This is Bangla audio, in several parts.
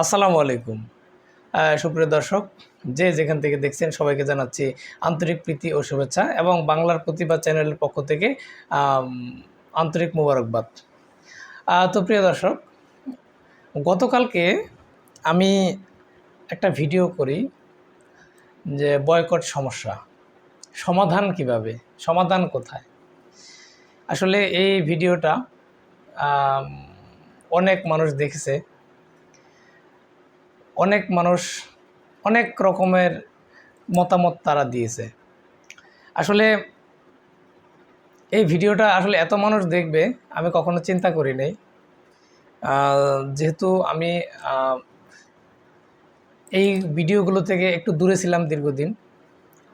আসসালামু আলাইকুম। সুপ্রিয় দর্শক, যে যেখান থেকে দেখছেন সবাইকে জানাচ্ছি আন্তরিক প্রীতি ও শুভেচ্ছা এবং বাংলার প্রতিভা চ্যানেলের পক্ষ থেকে আন্তরিক মোবারকবাদ। তো প্রিয় দর্শক, গতকালকে আমি একটা ভিডিও করি যে বয়কট সমস্যা, সমাধান কীভাবে, সমাধান কোথায়? আসলে এই ভিডিওটা অনেক মানুষ দেখেছে। অনেক মানুষ অনেক রকমের মতামত তারা দিয়েছে। আসলে এই ভিডিওটা আসলে এত মানুষ দেখবে, আমি কখনো চিন্তা করি নাই। যেহেতু আমি এই ভিডিওগুলো থেকে একটু দূরে ছিলাম দীর্ঘদিন।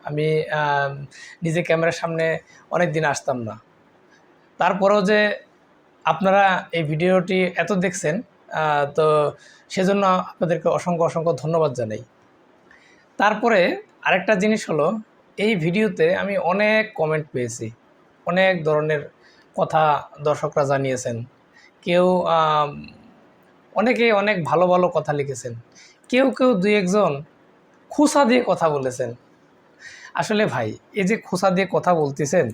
আমি নিজে ক্যামেরার সামনে অনেক দিন আসতাম না। তারপরেও যে আপনারা এই ভিডিওটি এত দেখছেন তো সেজন্য আপনাদেরকে অসংখ্য অসংখ্য ধন্যবাদ জানাই। তারপরে আরেকটা জিনিস হলো, এই ভিডিওতে আমি অনেক কমেন্ট পেয়েছি। অনেক ধরনের কথা দর্শকরা জানিয়েছেন। কেউ অনেকে অনেক ভালো ভালো কথা লিখেছেন। কেউ কেউ দুই একজন খোসা দিয়ে কথা বলেছেন। আসলে ভাই, এই যে খোসা দিয়ে কথা বলতেছেন,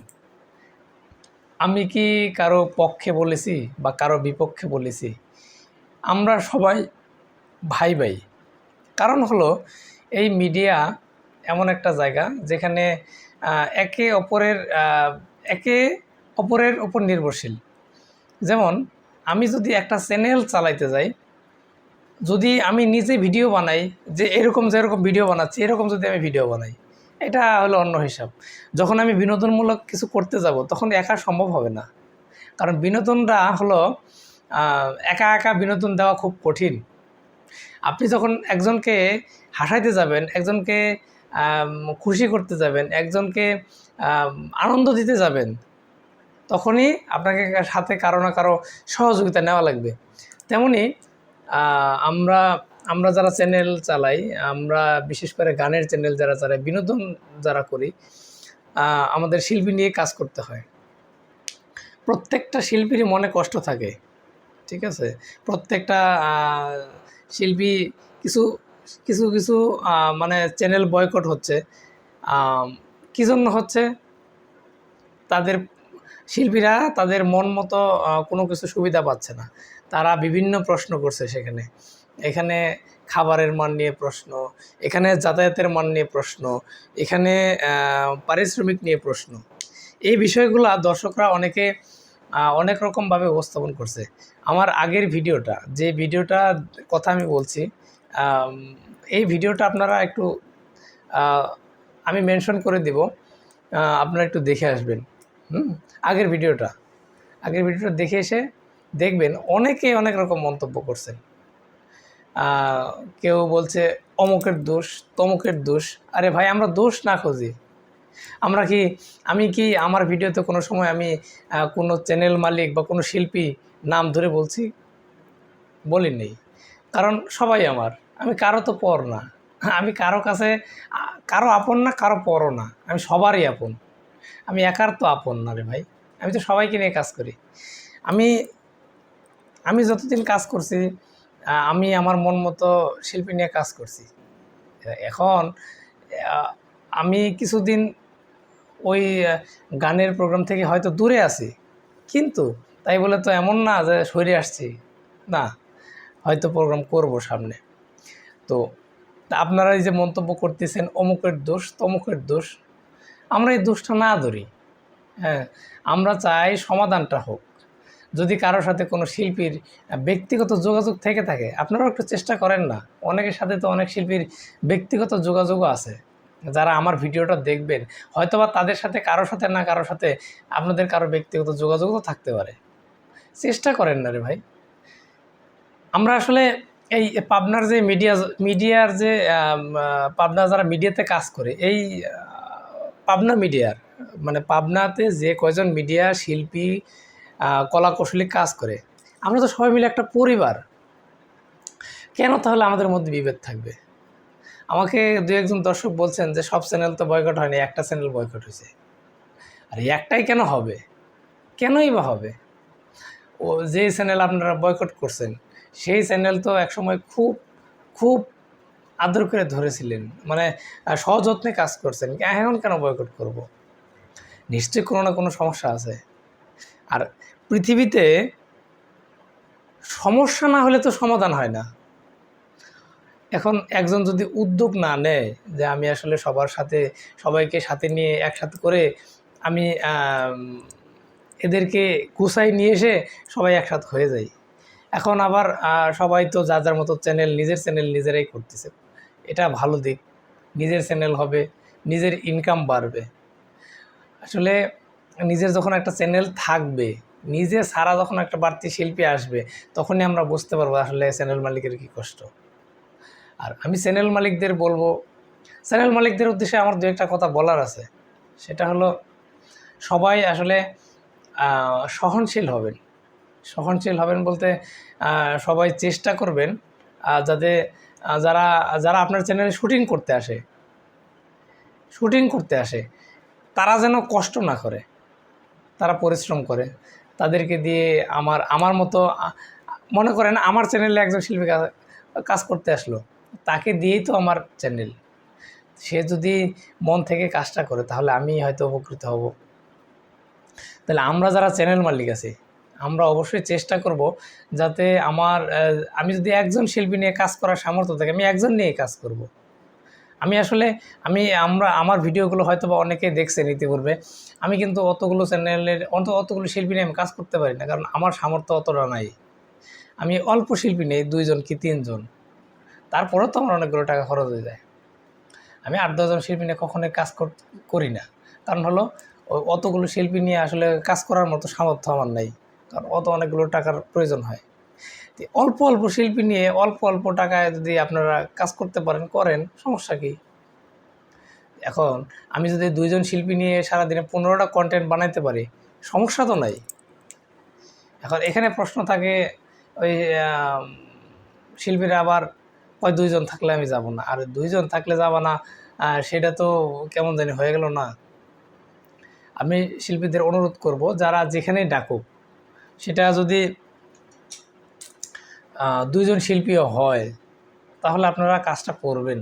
আমি কি কারও পক্ষে বলেছি বা কারও বিপক্ষে বলেছি? আমরা সবাই ভাই ভাই। কারণ হলো, এই মিডিয়া এমন একটা জায়গা যেখানে একে অপরের একে অপরের উপর নির্ভরশীল। যেমন, আমি যদি একটা চ্যানেল চালাইতে যাই, যদি আমি নিজে ভিডিও বানাই যে এরকম যেরকম ভিডিও বানাচ্ছি, এরকম যদি আমি ভিডিও বানাই, এটা হলো অন্য হিসাব। যখন আমি বিনোদনমূলক কিছু করতে যাব, তখন একা সম্ভব হবে না। কারণ বিনোদনটা হলো একা একা বিনোদন দেওয়া খুব কঠিন। আপনি যখন একজনকে হাসাইতে যাবেন, একজনকে খুশি করতে যাবেন, একজনকে আনন্দ দিতে যাবেন, তখনই আপনাকে সাথে কারও না কারও সহযোগিতা নেওয়া লাগবে। তেমনি আমরা আমরা যারা চ্যানেল চালাই, আমরা বিশেষ করে গানের চ্যানেল যারা চালাই, বিনোদন যারা করি আমাদের শিল্পী নিয়ে কাজ করতে হয়। প্রত্যেকটা শিল্পীরই মনে কষ্ট থাকে। ঠিক আছে? প্রত্যেকটা শিল্পী কিছু কিছু কিছু মানে চ্যানেল বয়কট হচ্ছে। কি জন্য হচ্ছে? তাদের শিল্পীরা তাদের মন মতো কোনো কিছু সুবিধা পাচ্ছে না। তারা বিভিন্ন প্রশ্ন করছে সেখানে। এখানে খাবারের মান নিয়ে প্রশ্ন, এখানে যাতায়াতের মান নিয়ে প্রশ্ন, এখানে পারিশ্রমিক নিয়ে প্রশ্ন। এই বিষয়গুলো দর্শকরা অনেকে অনেক রকমভাবে উপস্থাপন করছে। আমার আগের ভিডিওটা, যে ভিডিওটা কথা আমি বলছি এই ভিডিওটা আপনারা একটু আমি মেনশন করে দিব আপনারা একটু দেখে আসবেন, হুম? আগের ভিডিওটা আগের ভিডিওটা দেখে এসে দেখবেন, অনেকে অনেক রকম মন্তব্য করছেন। কেউ বলছে, অমুকের দোষ, তমুকের দোষ, আরে ভাই আমরা দোষ না খুঁজি। আমরা কি, আমি কি আমার ভিডিওতে কোনো সময় আমি কোনো চ্যানেল মালিক বা কোনো শিল্পী নাম ধরে বলছি, বলি নেই। কারণ সবাই আমার। আমি কারও তো পর না। আমি কারও কাছে, কারও আপন না, কারও পরও না। আমি সবারই আপন। আমি একার তো আপন না রে ভাই। আমি তো সবাইকে নিয়ে কাজ করি। আমি আমি যতদিন কাজ করছি, আমি আমার মন মতো শিল্পী নিয়ে কাজ করছি। এখন, আমি কিছুদিন ওই গানের প্রোগ্রাম থেকে হয়তো দূরে আছি। কিন্তু তাই বলে তো এমন না যে সরে আসছি। না, হয়তো প্রোগ্রাম করব সামনে। তো আপনারা এই যে মন্তব্য করতেছেন, অমুকের দোষ, তমুকের দোষ, আমরা এই দোষটা না ধরি। হ্যাঁ আমরা চাই সমাধানটা হোক। যদি কারোর সাথে কোনো শিল্পীর ব্যক্তিগত যোগাযোগ থেকে থাকে, আপনারাও একটু চেষ্টা করেন না। অনেকের সাথে তো অনেক শিল্পীর ব্যক্তিগত যোগাযোগও আছে। যারা আমার ভিডিওটা দেখবেন, হয়তোবা তাদের সাথে কারোর সাথে না কারোর সাথে আপনাদের কারও ব্যক্তিগত যোগাযোগও থাকতে পারে। চেষ্টা করেন না রে ভাই। আমরা আসলে এই পাবনার যে মিডিয়া মিডিয়ার যে পাবনা যারা মিডিয়াতে কাজ করে এই পাবনা মিডিয়ার মানে পাবনাতে যে কয়জন মিডিয়া শিল্পী আহ, কলা কৌশলী কাজ করে আমরা তো সবাই মিলে একটা পরিবার। কেন তাহলে আমাদের মধ্যে বিভেদ থাকবে? আমাকে দু একজন দর্শক বলছেন যে সব চ্যানেল তো বয়কট হয়নি একটা চ্যানেল বয়কট হয়েছে। আর একটাই কেন হবে? কেনই বা হবে? ও যে চ্যানেল আপনারা বয়কট করছেন সেই চ্যানেল তো একসময় খুব খুব আদর করে ধরেছিলেন। মানে সযত্নে কাজ করছেন। এখন কেন বয়কট করব? নিশ্চয়ই কোনো না কোনো সমস্যা আছে। আর পৃথিবীতে সমস্যা না হলে তো সমাধান হয় না। এখন একজন যদি উদ্যোগ না নেয় যে আমি আসলে সবার সাথে সবাইকে সাথে নিয়ে একসাথে করে আম, এদেরকে গুছাই নিয়ে এসে সবাই একসাথে হয়ে যায়। এখন আবার সবাই তো যার যার মতো চ্যানেল নিজের চ্যানেল নিজেরাই করতেছে। এটা ভালো দিক। নিজের চ্যানেল হবে, নিজের ইনকাম বাড়বে। আসলে নিজের যখন একটা চ্যানেল থাকবে, নিজে সারা যখন একটা বাড়তি শিল্পী আসবে, তখনই আমরা বুঝতে পারব আসলে চ্যানেল মালিকের কী কষ্ট। আর আমি চ্যানেল মালিকদের বলব চ্যানেল মালিকদের উদ্দেশ্যে আমার দু একটা কথা বলার আছে। সেটা হলো, সবাই আসলে সহনশীল হবেন। সহনশীল হবেন বলতে সবাই চেষ্টা করবেন যাতে যারা যারা আপনার চ্যানেলে শুটিং করতে আসে শুটিং করতে আসে, তারা যেন কষ্ট না করে, তারা পরিশ্রম করে। তাদেরকে দিয়ে আমার আমার মতো মনে করেন আমার চ্যানেলে একজন শিল্পী কাজ করতে আসলো, তাকে দিয়েই তো আমার চ্যানেল সে যদি মন থেকে কাজটা করে, তাহলে আমি হয়তো উপকৃত হব। তাহলে আমরা যারা চ্যানেল মালিক আছি, আমরা অবশ্যই চেষ্টা করব যাতে আমার আমি যদি একজন শিল্পী নিয়ে কাজ করার সামর্থ্য থাকে, আমি একজন নিয়ে কাজ করব। আমি আসলে, আমি, আমরা, আমার ভিডিওগুলো হয়তো বা অনেকে দেখছেন ইতিপূর্বে। আমি কিন্তু অতগুলো চ্যানেলের অত অতগুলো শিল্পী নিয়ে আমি কাজ করতে পারি না, কারণ আমার সামর্থ্য অতটা নাই। আমি অল্প শিল্পী নেই, দুইজন কি তিনজন? তারপরেও তো আমার অনেকগুলো টাকা খরচ হয়ে যায়। আমি আট দশজন শিল্পী নিয়ে কখনোই কাজ কর- না। কারণ হলো অতগুলো শিল্পী নিয়ে আসলে কাজ করার মতো সামর্থ্য আমার নাই। কারণ অত অনেকগুলো টাকার প্রয়োজন হয়। অল্প অল্প শিল্পী নিয়ে অল্প অল্প টাকায় যদি আপনারা কাজ করতে পারেন, করেন, সমস্যা কি? এখন আমি যদি দুইজন শিল্পী নিয়ে সারাদিনে পনেরোটা কন্টেন্ট বানাইতে পারি, সমস্যা তো নাই। এখন এখানে প্রশ্ন থাকে, ওই শিল্পীরা আবার ওই দুইজন থাকলে আমি যাব না। আর দুইজন থাকলে যাব না সেটা তো কেমন জানি হয়ে গেল না। আমি শিল্পীদের অনুরোধ করব, যারা যেখানেই ডাকুক, সেটা যদি দুইজন শিল্পীও হয়, তাহলে আপনারা কাজটা করবেন।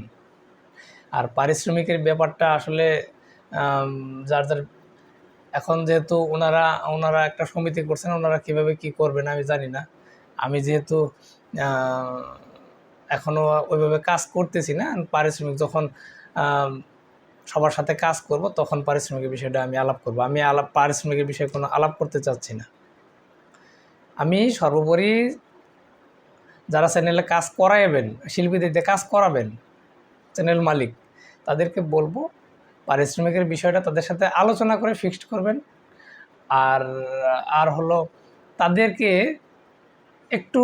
আর পারিশ্রমিকের ব্যাপারটা আসলে যার যার, এখন যেহেতু ওনারা ওনারা একটা সমিতি করছেন, ওনারা কীভাবে কি করবেন আমি জানি না। আমি যেহেতু এখনও ওইভাবে কাজ করতেছি না, পারিশ্রমিক যখন সবার সাথে কাজ করব, তখন পারিশ্রমিকের বিষয়টা আমি আলাপ করব। আমি আলাপ, পারিশ্রমিকের বিষয়ে কোনো আলাপ করতে চাচ্ছি না। আমি সর্বোপরি যারা চ্যানেলে কাজ করাইবেন, শিল্পীদের দিয়ে কাজ করাবেন চ্যানেল মালিক, তাদেরকে বলব পারিশ্রমিকের বিষয়টা তাদের সাথে আলোচনা করে ফিক্সড করবেন। আর আর হলো তাদেরকে একটু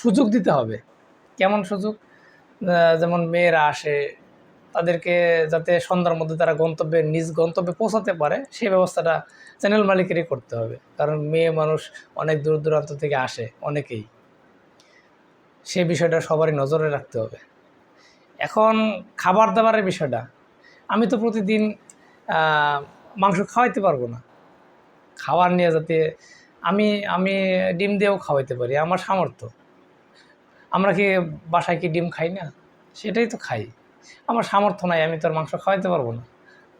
সুযোগ দিতে হবে। কেমন সুযোগ? যেমন মেয়েরা আসে তাদেরকে যাতে সন্ধ্যার মধ্যে তারা গন্তব্যে নিজ গন্তব্যে পৌঁছাতে পারে, সেই ব্যবস্থাটা চ্যানেল মালিকেরই করতে হবে। কারণ মেয়ে মানুষ অনেক দূর দূরান্ত থেকে আসে অনেকেই। সেই বিষয়টা সবারই নজরে রাখতে হবে। এখন খাবার দাবারের বিষয়টা। আমি তো প্রতিদিন মাংস খাওয়াইতে পারব না। খাবার নিয়ে যাতে আমি আমি ডিম দিয়েও খাওয়াইতে পারি, আমার সামর্থ্য। আমরা কি বাসায় কি ডিম খাই না? সেটাই তো খাই। আমার সামর্থ্য নাই, আমি তো আর মাংস খাওয়াইতে পারব না।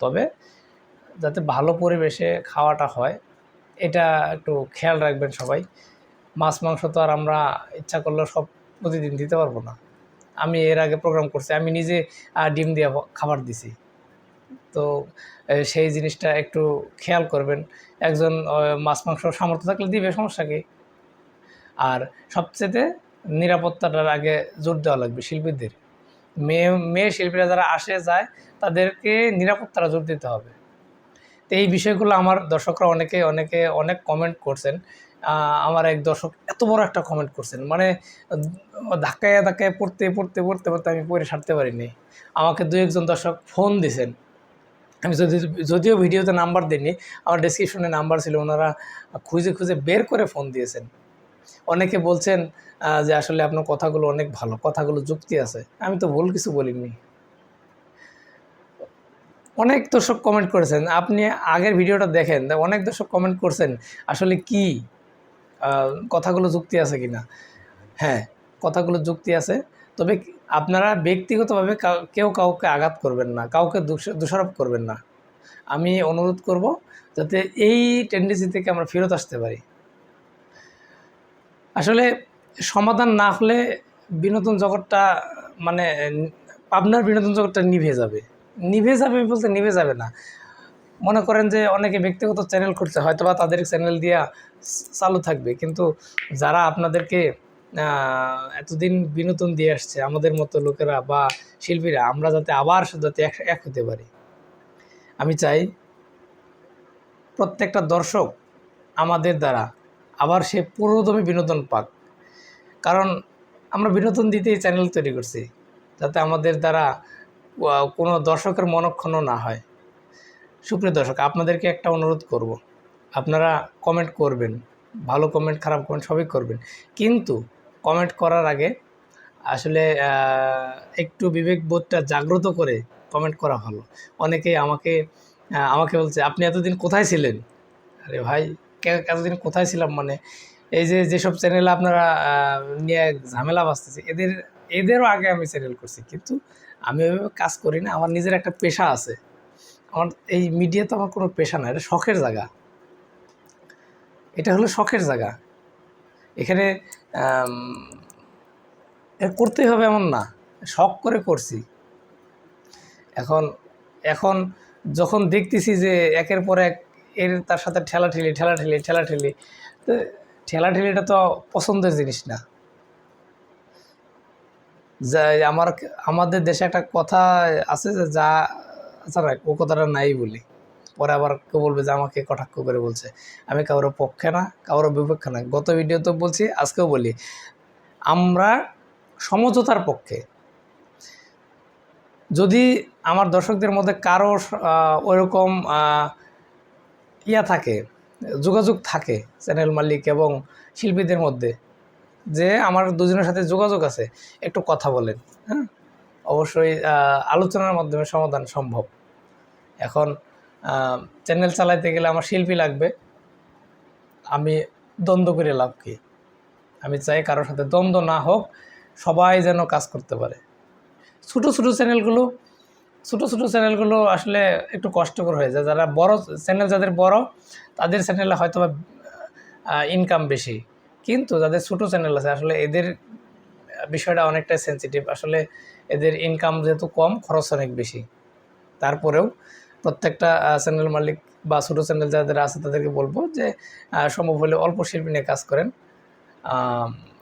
তবে যাতে ভালো পরিবেশে খাওয়াটা হয়, এটা একটু খেয়াল রাখবেন সবাই। মাছ, মাংস তো আর আমরা ইচ্ছা করলেও সব প্রতিদিন দিতে পারব না। আমি এর আগে প্রোগ্রাম করছি, আমি নিজে ডিম দিয়ে খাবার দিছি। তো সেই জিনিসটা একটু খেয়াল করবেন। একজন মাছ, মাংস সামর্থ্য থাকলে দিবে, সমস্যা কি? আর সবচেয়ে নিরাপত্তাটার আগে জোর দেওয়া লাগবে শিল্পীদের। মেয়ে মেয়ে শিল্পীরা যারা আসে, যায়, তাদেরকে নিরাপত্তাটা জোর দিতে হবে। তো এই বিষয়গুলো আমার দর্শকরা অনেকে অনেকে অনেক কমেন্ট করছেন। আমার এক দর্শক এত বড় একটা কমেন্ট করছেন। মানে ধাক্কায় ধাক্কায় পড়তে পড়তে পড়তে পড়তে আমি পড়ে সারতে পারিনি। আমাকে দু একজন দর্শক ফোন দিছেন। আমি যদি, যদিও ভিডিওতে নাম্বার দিইনি, আমার ডেসক্রিপশনে নাম্বার ছিল, ওনারা খুঁজে খুঁজে বের করে ফোন দিয়েছেন। অনেকে বলছেন যে আসলে আপনার কথাগুলো অনেক ভালো, কথাগুলো যুক্তি আছে। আমি তো ভুল কিছু বলিনি। অনেক দর্শক কমেন্ট করেছেন, আপনি আগের ভিডিওটা দেখেন অনেক দর্শক কমেন্ট করছেন, আসলে কি? কথাগুলো যুক্তি আছে কিনা? হ্যাঁ কথাগুলো যুক্তি আছে। তবে আপনারা ব্যক্তিগতভাবে কাউ- কেউ কাউকে আঘাত করবেন না, কাউকে দোষ- দোষারোপ করবেন না। আমি অনুরোধ করব, যাতে এই টেন্ডেন্সি থেকে আমরা ফেরত আসতে পারি। সমাধান না হলে বিনোদন জগৎটা মানে আপনার বিনোদন জগৎটা নিভে যাবে। নিভে যাবে বলতে নিভে যাবে না। মনে করেন যে অনেকে ব্যক্তিগত চ্যানেল করছে হয়তো বা তাদের চ্যানেল দিয়া চালু থাকবে। কিন্তু যারা আপনাদেরকে এতদিন বিনোদন দিয়ে আসছে, আমাদের মতো লোকেরা বা শিল্পীরা, আমরা যাতে আবার যাতে এক এক হতে পারি। আমি চাই প্রত্যেকটা দর্শক আমাদের দ্বারা আবার সে পুরোদমে বিনোদন পাক। কারণ আমরা বিনোদন দিতেই চ্যানেল তৈরি করছি, যাতে আমাদের দ্বারা কোনো দর্শকের মনক্ষণ না হয়। সুপ্রিয় দর্শক, আপনাদেরকে একটা অনুরোধ করব। আপনারা কমেন্ট করবেন, ভালো কমেন্ট খারাপ কমেন্ট সবই করবেন। কিন্তু কমেন্ট করার আগে আসলে একটু বিবেকবোধটা জাগ্রত করে কমেন্ট করা ভালো। অনেকে আমাকে আমাকে বলছে, আপনি এতদিন কোথায় ছিলেন? আরে ভাই এতদিন কোথায় ছিলাম মানে? এই যে, যেসব চ্যানেল আপনারা নিয়ে ঝামেলা বাঁচতেছে, এদের, এদেরও আগে আমি চ্যানেল করছি। কিন্তু আমি ওইভাবে কাজ করি না, আমার নিজের একটা পেশা আছে। আমার এই মিডিয়া তো আমার কোনো পেশা না এটা শখের জায়গা। এটা হলো শখের জায়গা। এখানে করতেই হবে এমন না, শখ করে করছি। এখন এখন যখন দেখতেছি যে একের পর এক এর তার সাথে ঠেলাঠেলি ঠেলাঠেলি ঠেলাঠেলি। তো ঠেলাঠেলিটা তো পছন্দের জিনিস না। যা আমার আমাদের দেশে একটা কথা আছে যে যা আচ্ছা রাখ, ও কথাটা নাই বলি। পরে আবার কেউ বলবে যে আমাকে কটাক্ষ করে বলছে। আমি কারোর পক্ষে না কারোর বিপক্ষে না। গত ভিডিও তো বলছি আজকেও বলি। আমরা সমঝোতার পক্ষে। যদি আমার দর্শকদের মধ্যে কারও ওইরকম ইয়া থাকে, যোগাযোগ থাকে চ্যানেল মালিক এবং শিল্পীদের মধ্যে, যে আমার দুজনের সাথে যোগাযোগ আছে, একটু কথা বলেন হ্যাঁ? অবশ্যই আলোচনার মাধ্যমে সমাধান সম্ভব। এখন চ্যানেল চালাইতে গেলে আমার শিল্পী লাগবে, আমি দ্বন্দ্ব করে লাভ কি? আমি চাই কারোর সাথে দ্বন্দ্ব না হোক, সবাই যেন কাজ করতে পারে। ছোটো ছোটো চ্যানেলগুলো ছোটো ছোটো চ্যানেলগুলো আসলে একটু কষ্টকর হয়ে যায়। যারা বড় চ্যানেল, যাদের বড়, তাদের চ্যানেলে হয়তো ইনকাম বেশি। কিন্তু যাদের ছোটো চ্যানেল আছে, আসলে এদের বিষয়টা অনেকটাই সেন্সিটিভ আসলে এদের ইনকাম যেহেতু কম, খরচ অনেক বেশি। তারপরেও প্রত্যেকটা চ্যানেল মালিক বা ছোটো চ্যানেল যাদের আছে, তাদেরকে বলব যে সম্ভব হলে অল্প শিল্পী নিয়ে কাজ করেন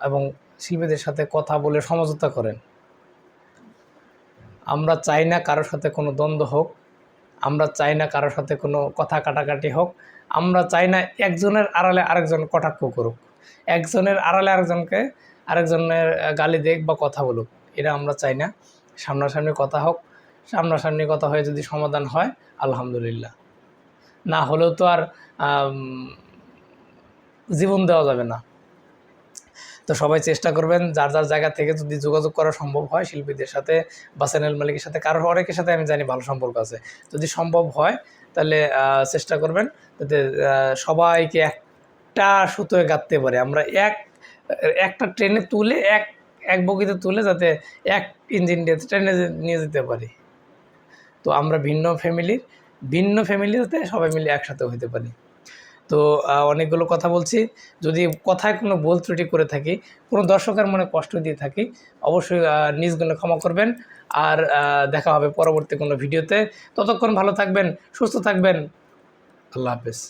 এবং শিল্পীদের সাথে কথা বলে সমঝোতা করেন। আমরা চাই না কারোর সাথে কোনো দ্বন্দ্ব হোক, আমরা চাই না কারোর সাথে কোনো কথা কাটাকাটি হোক, আমরা চাই না একজনের আড়ালে আরেকজন কটাক্ষ করুক। একজনের আড়ালে আরেকজনকে আরেকজনের গালি দেখ বা কথা বলুক, এটা আমরা চাই না। সামনাসামনি কথা হোক, সামনাসামনি কথা হয়ে যদি সমাধান হয়, আলহামদুলিল্লাহ। না হলেও তো আর জীবন দেওয়া যাবে না। তো সবাই চেষ্টা করবেন যার যার জায়গা থেকে যদি যোগাযোগ করা সম্ভব হয় শিল্পীদের সাথে বা চ্যানেল মালিকের সাথে, কারোর অনেকের সাথে আমি জানি ভালো সম্পর্ক আছে। যদি সম্ভব হয় তাহলে চেষ্টা করবেন যাতে সবাইকে একটা সুতোয় গাঁথতে পারে। আমরা এক, একটা ট্রেনে তুলে, এক এক বগিতে তুলে যাতে এক ইঞ্জিন দিয়ে ট্রেনে নিয়ে যেতে পারি। তো আমরা ভিন্ন ফ্যামিলির ভিন্ন ফ্যামিলি যাতে সবাই মিলে একসাথে হতে পারি। তো অনেকগুলো কথা বলছি। যদি কথায় কোনো ভুল ত্রুটি করে থাকি, কোনো দর্শকের মনে কষ্ট দিয়ে থাকি, অবশ্যই নিজগুলো ক্ষমা করবেন। আর দেখা হবে পরবর্তী কোনো ভিডিওতে। ততক্ষণ ভালো থাকবেন, সুস্থ থাকবেন। আল্লাহ হাফেজ।